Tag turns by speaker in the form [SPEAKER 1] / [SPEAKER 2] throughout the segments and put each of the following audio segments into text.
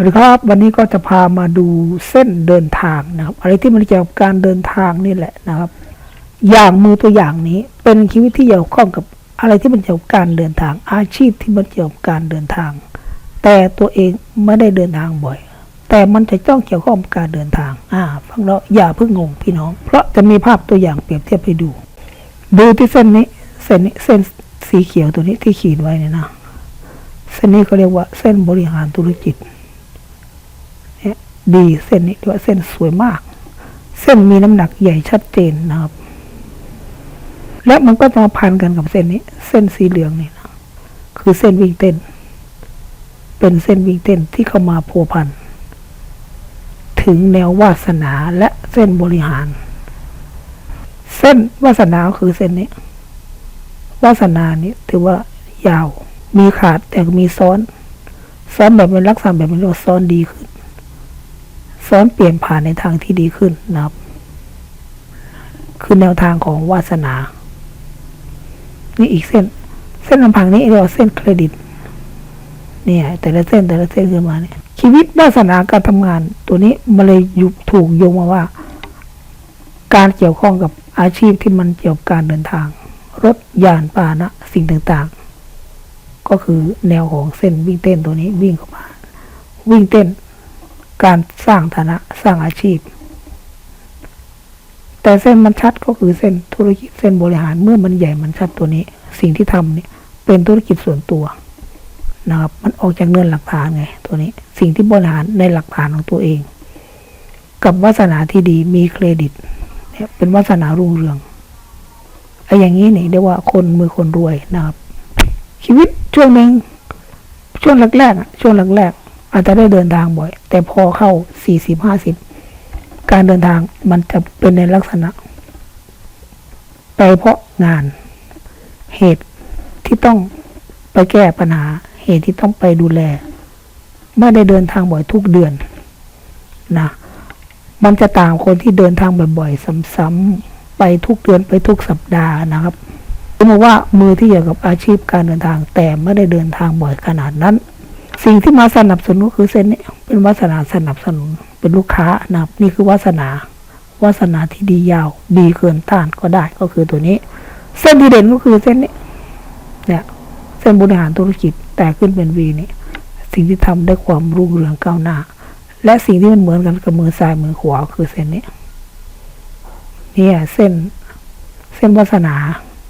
[SPEAKER 1] วัสดีครับ วันนี้ก็จะพามาดูเส้นเดินทางนะครับ อะไรที่มันเกี่ยวกับการเดินทางนี่แหละนะครับ อย่างมือตัวอย่างนี้ เป็นชีวิตที่เกี่ยวข้องกับอะไรที่มันเกี่ยวกับการเดินทาง อาชีพที่มันเกี่ยวกับการเดินทาง แต่ตัวเองไม่ได้เดินทางบ่อย แต่มันจะต้องเกี่ยวข้องกับการเดินทางอ่าฟังแล้วอย่าเพิ่งงงพี่น้อง เพราะจะมีภาพตัวอย่างเปรียบเทียบให้ดู ดูที่เส้นนี้เส้นนี้เส้นสีเขียวตัวนี้ที่ขีดไว้เนี่ยนะเส้นนี้เขาเรียกว่าเส้นบริหารธุรกิจ ดีเส้นนี้เรียกว่าเส้นสวยมาก เส้นมีน้ำหนักใหญ่ชัดเจนนะครับ และมันก็จะมาพันกันกับเส้นนี้ เส้นสีเหลืองนี่นะคือเส้นวิ่งเต้น เป็นเส้นวิ่งเต้นที่เข้ามาพัวพันถึงแนววาสนาและเส้นบริหาร เส้นวาสนาคือเส้นนี้ วาสนานี้ถือว่ายาว มีขาดแต่ก็มีซ้อน ซ้อนแบบเป็นลักษณะแบบเป็นเรียกว่าซ้อนดีขึ้น ซ้อนเปลี่ยนผ่านในทางที่ดีขึ้นนะครับ คือแนวทางของวาสนา นี่อีกเส้น เส้นลำพังนี้เรียกว่าเส้นเครดิต เนี่ย แต่ละเส้นแต่ละเส้นขึ้นมาเนี่ย ชีวิตวาสนาการทำงาน ตัวนี้มันเลยยุถูกโยงมาว่า การเกี่ยวข้องกับอาชีพที่มันเกี่ยวกับการเดินทาง รถยานพานะสิ่งต่างๆ ก็คือแนวของเส้นวิ่งเต้นตัวนี้วิ่งเข้ามา วิ่งเต้น การสร้างฐานะสร้างอาชีพ แต่เส้นมันชัดก็คือเส้นธุรกิจเส้นบริหารเมื่อมันใหญ่มันชัดตัวนี้ สิ่งที่ทำเนี่ยเป็นธุรกิจส่วนตัวนะครับมันออกจากเนินหลักฐานไง ตัวนี้สิ่งที่บริหารในหลักฐานของตัวเอง กับวาสนาที่ดีมีเครดิตเนี่ยเป็นวาสนารุ่งเรืองไอ้อย่างนี้เนี่ยเรียกว่าคนมือคนรวยนะครับ ชีวิตช่วงหนึ่งช่วงแรกๆช่วงแรก อาจจะได้เดินทางบ่อย แต่พอเข้าสี่สิบห้าสิบการเดินทางมันจะเป็นในลักษณะ ไปเพราะงาน เหตุที่ต้องไปแก้ปัญหา เหตุที่ต้องไปดูแล ไม่ได้เดินทางบ่อยทุกเดือนนะมันจะต่างคนที่เดินทางบ่อยๆซ้ำๆไปทุกเดือนไปทุกสัปดาห์นะครับสมมติว่ามือที่เกี่ยวกับอาชีพการเดินทางแต่ไม่ได้เดินทางบ่อยขนาดนั้น สิ่งที่มาสนับสนุนก็คือเส้นนี้เป็นวาสนาสนับสนุน เป็นลูกค้านะครับ นี่คือวาสนาวาสนาที่ดียาว ดีเกินต้านก็ได้ก็คือตัวนี้ เส้นที่เด่นก็คือเส้นนี้เนี่ยเส้นบริหารธุรกิจแต่ขึ้นเป็นวีนี่สิ่งที่ทำได้ความรุ่งเรืองก้าวหน้า และสิ่งที่มันเหมือนกันกับมือซ้ายมือขวาคือเส้นนี้เนี่ยเส้นเส้นวาสนา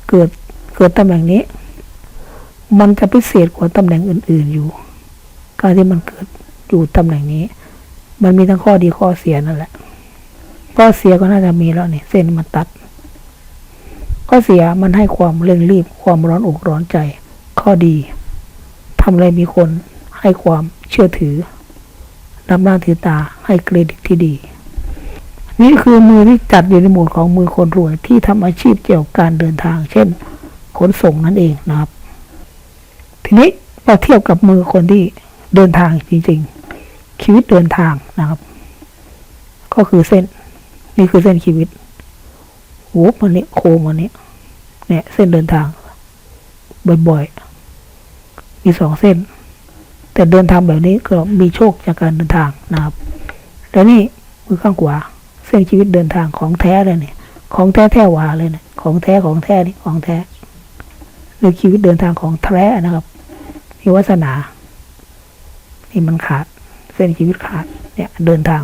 [SPEAKER 1] เกิดเกิดตำแหน่งนี้ มันจะพิเศษกว่าตำแหน่งอื่น ๆอยู่ การที่มันเกิดอยู่ตำแหน่งนี้ มันมีทั้งข้อดีข้อเสียนั่นแหละ ข้อเสียก็น่าจะมีแล้วเนี่ยเส้นมันตัด ข้อเสียมันให้ความเร่งรีบ ความร้อนอกร้อนใจ ข้อดีทำอะไรมีคนให้ความเชื่อถือนับหน้าถือตาให้เครดิตที่ดี นี่คือมือที่จัดอยู่ในหมวดของมือคนรวยที่ทำอาชีพเกี่ยวกับการเดินทาง เช่น ขนส่งนั่นเองนะครับ ทีนี้เราเทียบกับมือคนที่ เดินทางจริง ๆ ชีวิตเดินทางนะครับ ก็คือเส้น นี่คือเส้นชีวิตโวบมันนี้โคมันนี้เนี่ย เส้นเดินทาง บ่อยๆ มีสองเส้น แต่เดินทางแบบนี้ก็มีโชคจากการเดินทางนะครับ แล้วนี่มือข้างขวาเส้นชีวิตเดินทางของแท้เลยเนี่ย ของแท้แท้วาเลยเนี่ยของแท้ของแท้นี่ของแท้ในชีวิตเดินทางของแท้นะครับมีวาสนา นี่มันขาด เส้นชีวิตขาดเนี่ยเดินทาง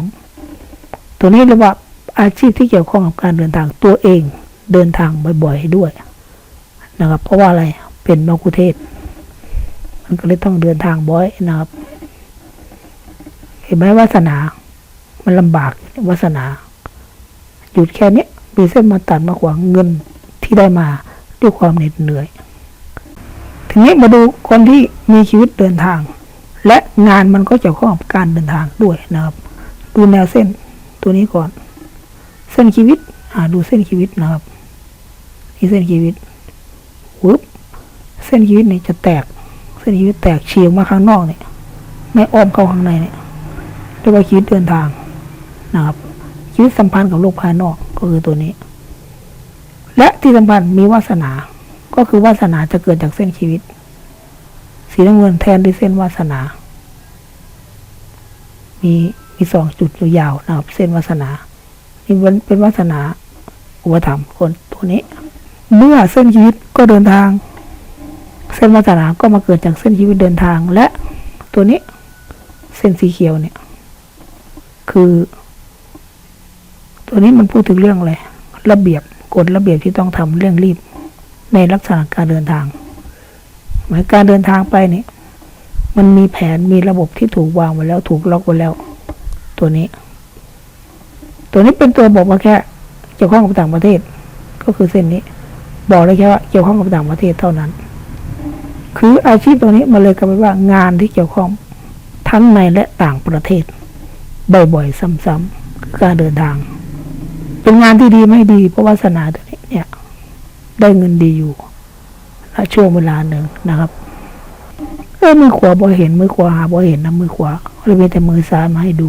[SPEAKER 1] ตัวนี้เรียกว่าอาชีพที่เกี่ยวข้องกับการเดินทางตัวเองเดินทางบ่อยๆด้วยนะครับ เพราะว่าอะไรเป็นมกุเทศ มันก็เลยต้องเดินทางบ่อยนะครับ เห็นไหมวาสนา มันลำบากวาสนา หยุดแค่เนี้ยมีเส้นมาตัดมาขวางเงินที่ได้มาด้วยความเหน็ดเหนื่อย ทีนี้มาดูคนที่มีชีวิตเดินทาง และงานมันก็เกี่ยวข้องกับการเดินทางด้วยนะครับ ดูแนวเส้นตัวนี้ก่อน เส้นชีวิตอ่าดูเส้นชีวิตนะครับนี่เส้นชีวิตวุ๊บเส้นชีวิตเนี่ยจะแตก เส้นชีวิตแตกเฉียงมาข้างนอกเนี่ยไม่อ้อมเข้าข้างในเนี่ยเรียกว่าชีวิตเดินทางนะครับชีวิตสัมพันธ์กับโลกภายนอกก็คือตัวนี้ และที่สำคัญมีวาสนา ก็คือวาสนาจะเกิดจากเส้นชีวิต สีน้ำเงินแทนด้วยเส้นวาสนา มีมีสองจุดยาวๆนะครับเส้นวาสนา นี่เป็นเป็นวาสนาอุปธรรมคนตัวนี้ เมื่อเส้นชีวิตก็เดินทาง เส้นวาสนาก็มาเกิดจากเส้นชีวิตเดินทางและตัวนี้ เส้นสีเขียวเนี่ย คือ ตัวนี้มันพูดถึงเรื่องอะไรระเบียบกฎระเบียบที่ต้องทำเรื่องรีบ ในลักษณะการเดินทาง มายการเดินทางไปนี่มันมีแผนมีระบบที่ถูกวางไว้แล้วถูกล็อกไว้แล้ว ตัวนี้ ตัวนี้เป็นตัวบอกมาแค่ เกี่ยวข้องกับต่างประเทศ ก็คือเส้นนี้ บอกได้แค่ว่าเกี่ยวข้องกับต่างประเทศเท่านั้น คืออาชีพตรงนี้มันเลยกลายเป็นว่างานที่เกี่ยวข้องทั้งในและต่างประเทศบ่อยๆซ้ำๆคือการเดินทาง เป็นงานที่ดีไม่ดี เพราะวาสนาตัวนี้เนี่ย ได้เงินดีอยู่ ช่วงเวลาหนึ่งนะครับ เออมือขวาบ่เห็นมือขวาหาบ่เห็นนะมือขวาเลยมีแต่มือซ้ายมาให้ดู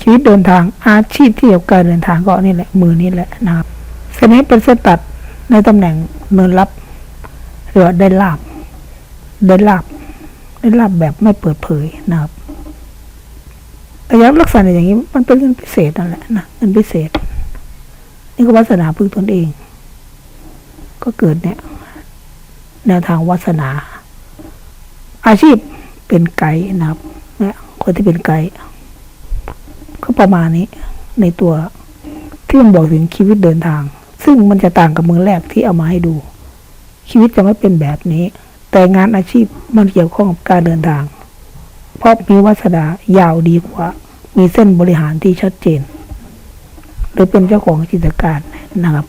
[SPEAKER 1] ชีวิตเดินทางอาชีพที่เกี่ยวกับการเดินทางก็นี่แหละ มือนี่แหละนะครับเส้นนี้เป็นเส้นตัดในตำแหน่งเนินรับหรือว่าได้ลาบ ได้ลาบ ได้ลาบแบบไม่เปิดเผยนะครับระยะลักษณะอย่างนี้มันเป็นเงินพิเศษนั่นแหละนะเงินพิเศษ นี่ก็วาสนาพึ่งตนเอง ก็เกิดเนี่ย แนวทางวาสนา อาชีพเป็นไกด์นะครับเนี่ยคนที่เป็นไกด์ก็ประมาณนี้ในตัวที่มันบอกถึงชีวิตเดินทาง ซึ่งมันจะต่างกับมือแรกที่เอามาให้ดู ชีวิตจะไม่เป็นแบบนี้ แต่งานอาชีพมันเกี่ยวข้องกับการเดินทาง เพราะมีวาสนายาวดีกว่า มีเส้นบริหารที่ชัดเจน หรือเป็นเจ้าของกิจการนะครับ